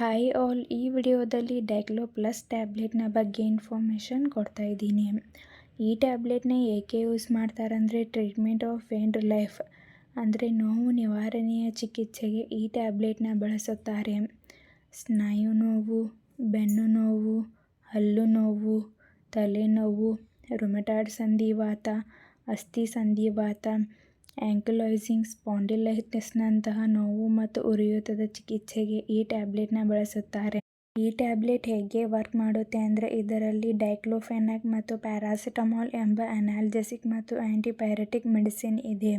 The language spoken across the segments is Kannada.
ಹಾಯ್ ಆಲ್ ಈ ವಿಡಿಯೋದಲ್ಲಿ ಡೈಕ್ಲೋ ಪ್ಲಸ್ ಟ್ಯಾಬ್ಲೆಟ್ನ ಬಗ್ಗೆ ಇನ್ಫಾರ್ಮೇಷನ್ ಕೊಡ್ತಾ ಇದ್ದೀನಿ. ಈ ಟ್ಯಾಬ್ಲೆಟ್ನ ಏಕೆ ಯೂಸ್ ಮಾಡ್ತಾರಂದರೆ ಟ್ರೀಟ್ಮೆಂಟ್ ಆಫ್ ಪೇನ್ ಲೈಫ್ ಅಂದರೆ ನೋವು ನಿವಾರಣೆಯ ಚಿಕಿತ್ಸೆಗೆ ಈ ಟ್ಯಾಬ್ಲೆಟ್ನ ಬಳಸುತ್ತಾರೆ. ಸ್ನಾಯು ನೋವು, ಬೆನ್ನು ನೋವು, ಹಲ್ಲು ನೋವು, ತಲೆನೋವು ರುಮಟಾಡ್ ಸಂಧಿವಾತ, ಅಸ್ಥಿ ಸಂಧಿವಾತ ಆ್ಯಂಕಲೈಸಿಂಗ್ ಸ್ಪಾಂಡಿಲೈಟಿಸ್ನಂತಹ ನೋವು ಮತ್ತು ಉರಿಯೂತದ ಚಿಕಿತ್ಸೆಗೆ ಈ ಟ್ಯಾಬ್ಲೆಟ್ನ ಬಳಸುತ್ತಾರೆ. ಈ ಟ್ಯಾಬ್ಲೆಟ್ ಹೇಗೆ ವರ್ಕ್ ಮಾಡುತ್ತೆ ಅಂದರೆ ಇದರಲ್ಲಿ ಡೈಕ್ಲೋಫೆನಾಕ್ ಮತ್ತು ಪ್ಯಾರಾಸಿಟಮಾಲ್ ಎಂಬ ಅನಾಲ್ಜೆಸಿಕ್ ಮತ್ತು ಆ್ಯಂಟಿಪೈರೆಟಿಕ್ ಮೆಡಿಸಿನ್ ಇದೆ.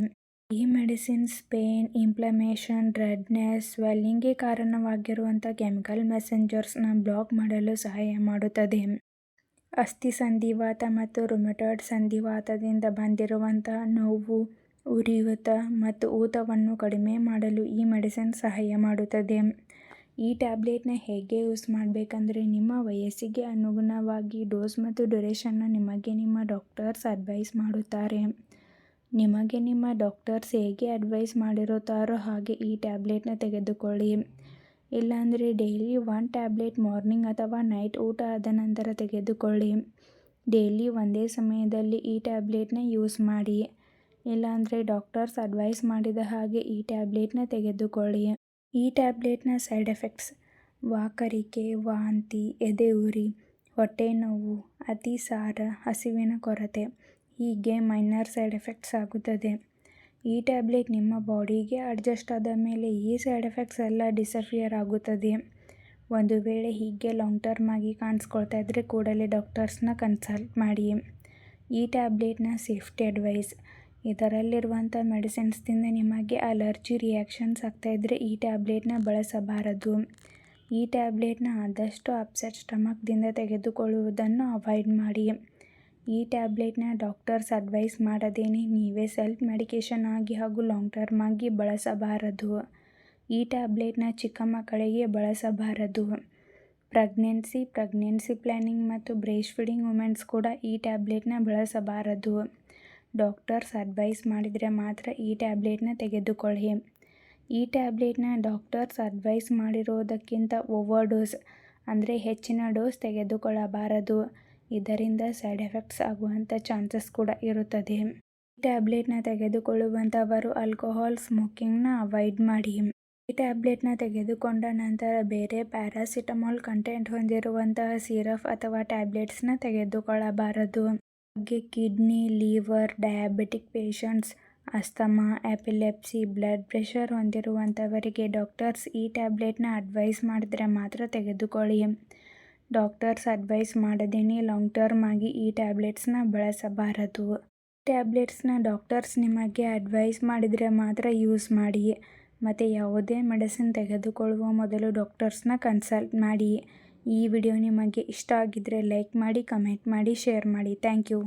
ಈ ಮೆಡಿಸಿನ್ ಸ್ಪೇನ್ ಇಂಪ್ಲಮೇಷನ್ ರೆಡ್ನೆಸ್, ಸ್ವೆಲ್ಲಿಂಗ್ಗೆ ಕಾರಣವಾಗಿರುವಂಥ ಕೆಮಿಕಲ್ ಮೆಸೆಂಜರ್ಸ್ನ ಬ್ಲಾಕ್ ಮಾಡಲು ಸಹಾಯ ಮಾಡುತ್ತದೆ. ಅಸ್ಥಿ ಸಂಧಿವಾತ ಮತ್ತು ರುಮಟಾಯ್ಡ್ ಸಂಧಿವಾತದಿಂದ ಬಂದಿರುವಂತಹ ನೋವು ಉರಿಯೂತ ಮತ್ತು ಊತವನ್ನು ಕಡಿಮೆ ಮಾಡಲು ಈ ಮೆಡಿಸಿನ್ ಸಹಾಯ ಮಾಡುತ್ತದೆ. ಈ ಟ್ಯಾಬ್ಲೆಟ್ನ ಹೇಗೆ ಯೂಸ್ ಮಾಡಬೇಕಂದ್ರೆ ನಿಮ್ಮ ವಯಸ್ಸಿಗೆ ಅನುಗುಣವಾಗಿ ಡೋಸ್ ಮತ್ತು ಡ್ಯುರೇಷನ್ನ ನಿಮಗೆ ನಿಮ್ಮ ಡಾಕ್ಟರ್ಸ್ ಅಡ್ವೈಸ್ ಮಾಡುತ್ತಾರೆ. ನಿಮಗೆ ನಿಮ್ಮ ಡಾಕ್ಟರ್ಸ್ ಹೇಗೆ ಅಡ್ವೈಸ್ ಮಾಡಿರುತ್ತಾರೋ ಹಾಗೆ ಈ ಟ್ಯಾಬ್ಲೆಟ್ನ ತೆಗೆದುಕೊಳ್ಳಿ. ಇಲ್ಲಾಂದರೆ ಡೈಲಿ ಒನ್ ಟ್ಯಾಬ್ಲೆಟ್ ಮಾರ್ನಿಂಗ್ ಅಥವಾ ನೈಟ್ ಊಟ ಆದ ನಂತರ ತೆಗೆದುಕೊಳ್ಳಿ. ಡೈಲಿ ಒಂದೇ ಸಮಯದಲ್ಲಿ ಈ ಟ್ಯಾಬ್ಲೆಟ್ನ ಯೂಸ್ ಮಾಡಿ. ಇಲ್ಲಾಂದರೆ ಡಾಕ್ಟರ್ಸ್ ಅಡ್ವೈಸ್ ಮಾಡಿದ ಹಾಗೆ ಈ ಟ್ಯಾಬ್ಲೆಟ್ನ ತೆಗೆದುಕೊಳ್ಳಿ. ಈ ಟ್ಯಾಬ್ಲೆಟ್ನ ಸೈಡ್ ಎಫೆಕ್ಟ್ಸ್ ವಾಕರಿಕೆ, ವಾಂತಿ ಎದೆ ಉರಿ ಎದೆಯುರಿ, ಹೊಟ್ಟೆನೋವು, ಅತಿಸಾರ, ಹಸಿವಿನ ಕೊರತೆ ಹೀಗೆ ಮೈನರ್ ಸೈಡ್ ಎಫೆಕ್ಟ್ಸ್ ಆಗುತ್ತದೆ. ಈ ಟ್ಯಾಬ್ಲೆಟ್ ನಿಮ್ಮ ಬಾಡಿಗೆ ಅಡ್ಜಸ್ಟ್ ಆದ ಮೇಲೆ ಈ ಸೈಡ್ ಎಫೆಕ್ಟ್ಸ್ ಎಲ್ಲ ಡಿಸಫಿಯರ್ ಆಗುತ್ತದೆ. ಒಂದು ವೇಳೆ ಹೀಗೆ ಲಾಂಗ್ ಟರ್ಮ್ ಆಗಿ ಕಾಣಿಸ್ಕೊಳ್ತಾ ಇದ್ದರೆ ಕೂಡಲೇ ಡಾಕ್ಟರ್ಸ್ನ ಕನ್ಸಲ್ಟ್ ಮಾಡಿ. ಈ ಟ್ಯಾಬ್ಲೆಟ್ನ ಸೇಫ್ಟಿ ಅಡ್ವೈಸ್ ಇದರಲ್ಲಿರುವಂಥ ಮೆಡಿಸಿನ್ಸ್ದಿಂದ ನಿಮಗೆ ಅಲರ್ಜಿ ರಿಯಾಕ್ಷನ್ಸ್ ಆಗ್ತಾಯಿದ್ರೆ ಈ ಟ್ಯಾಬ್ಲೆಟ್ನ ಬಳಸಬಾರದು. ಈ ಟ್ಯಾಬ್ಲೆಟ್ನ ಆದಷ್ಟು ಅಪ್ಸೆಟ್ ಸ್ಟಮಕ್ದಿಂದ ತೆಗೆದುಕೊಳ್ಳುವುದನ್ನು ಅವಾಯ್ಡ್ ಮಾಡಿ. ಈ ಟ್ಯಾಬ್ಲೆಟ್ನ ಡಾಕ್ಟರ್ಸ್ ಅಡ್ವೈಸ್ ಮಾಡದೇನೆ ನೀವೇ ಸೆಲ್ಫ್ ಮೆಡಿಕೇಷನ್ ಆಗಿ ಹಾಗೂ ಲಾಂಗ್ ಟರ್ಮ್ ಆಗಿ ಬಳಸಬಾರದು. ಈ ಟ್ಯಾಬ್ಲೆಟ್ನ ಚಿಕ್ಕ ಮಕ್ಕಳಿಗೆ ಬಳಸಬಾರದು. ಪ್ರೆಗ್ನೆನ್ಸಿ ಪ್ರೆಗ್ನೆನ್ಸಿ ಪ್ಲ್ಯಾನಿಂಗ್ ಮತ್ತು ಬ್ರೇಸ್ಟ್ ಫೀಡಿಂಗ್ ವುಮೆನ್ಸ್ ಕೂಡ ಈ ಟ್ಯಾಬ್ಲೆಟ್ನ ಬಳಸಬಾರದು. ಡಾಕ್ಟರ್ಸ್ ಅಡ್ವೈಸ್ ಮಾಡಿದರೆ ಮಾತ್ರ ಈ ಟ್ಯಾಬ್ಲೆಟ್ನ ತೆಗೆದುಕೊಳ್ಳಿ. ಈ ಟ್ಯಾಬ್ಲೆಟ್ನ ಡಾಕ್ಟರ್ಸ್ ಅಡ್ವೈಸ್ ಮಾಡಿರೋದಕ್ಕಿಂತ ಓವರ್ ಡೋಸ್, ಅಂದರೆ ಹೆಚ್ಚಿನ ಡೋಸ್ ತೆಗೆದುಕೊಳ್ಳಬಾರದು. ಇದರಿಂದ ಸೈಡ್ ಎಫೆಕ್ಟ್ಸ್ ಆಗುವಂಥ ಚಾನ್ಸಸ್ ಕೂಡ ಇರುತ್ತದೆ. ಈ ಟ್ಯಾಬ್ಲೆಟ್ನ ತೆಗೆದುಕೊಳ್ಳುವಂಥವರು ಆಲ್ಕೋಹಾಲ್ ಸ್ಮೋಕಿಂಗ್ನ ಅವಾಯ್ಡ್ ಮಾಡಿ. ಈ ಟ್ಯಾಬ್ಲೆಟ್ನ ತೆಗೆದುಕೊಂಡ ನಂತರ ಬೇರೆ ಪ್ಯಾರಾಸಿಟಮಾಲ್ ಕಂಟೆಂಟ್ ಹೊಂದಿರುವಂತಹ ಸಿರಪ್ ಅಥವಾ ಟ್ಯಾಬ್ಲೆಟ್ಸ್ನ ತೆಗೆದುಕೊಳ್ಳಬಾರದು. ಹಾಗೆ kidney, liver, diabetic patients, asthma, epilepsy, blood pressure ಹೊಂದಿರುವಂಥವರಿಗೆ doctors ಈ ಟ್ಯಾಬ್ಲೆಟ್ನ ಅಡ್ವೈಸ್ ಮಾಡಿದ್ರೆ ಮಾತ್ರ ತೆಗೆದುಕೊಳ್ಳಿ. ಡಾಕ್ಟರ್ಸ್ ಅಡ್ವೈಸ್ ಮಾಡದೇನೆ ಲಾಂಗ್ ಟರ್ಮ್ ಆಗಿ ಈ ಟ್ಯಾಬ್ಲೆಟ್ಸ್ನ ಬಳಸಬಾರದು. ಟ್ಯಾಬ್ಲೆಟ್ಸ್ನ ಡಾಕ್ಟರ್ಸ್ ನಿಮಗೆ ಅಡ್ವೈಸ್ ಮಾಡಿದರೆ ಮಾತ್ರ ಯೂಸ್ ಮಾಡಿ. ಮತ್ತು ಯಾವುದೇ ಮೆಡಿಸಿನ್ ತೆಗೆದುಕೊಳ್ಳುವ ಮೊದಲು ಡಾಕ್ಟರ್ಸ್ನ ಕನ್ಸಲ್ಟ್ ಮಾಡಿ. ಈ ವಿಡಿಯೋ ನಿಮಗೆ ಇಷ್ಟ ಆಗಿದ್ದರೆ ಲೈಕ್ ಮಾಡಿ ಕಮೆಂಟ್ ಮಾಡಿ ಶೇರ್ ಮಾಡಿ. Thank you.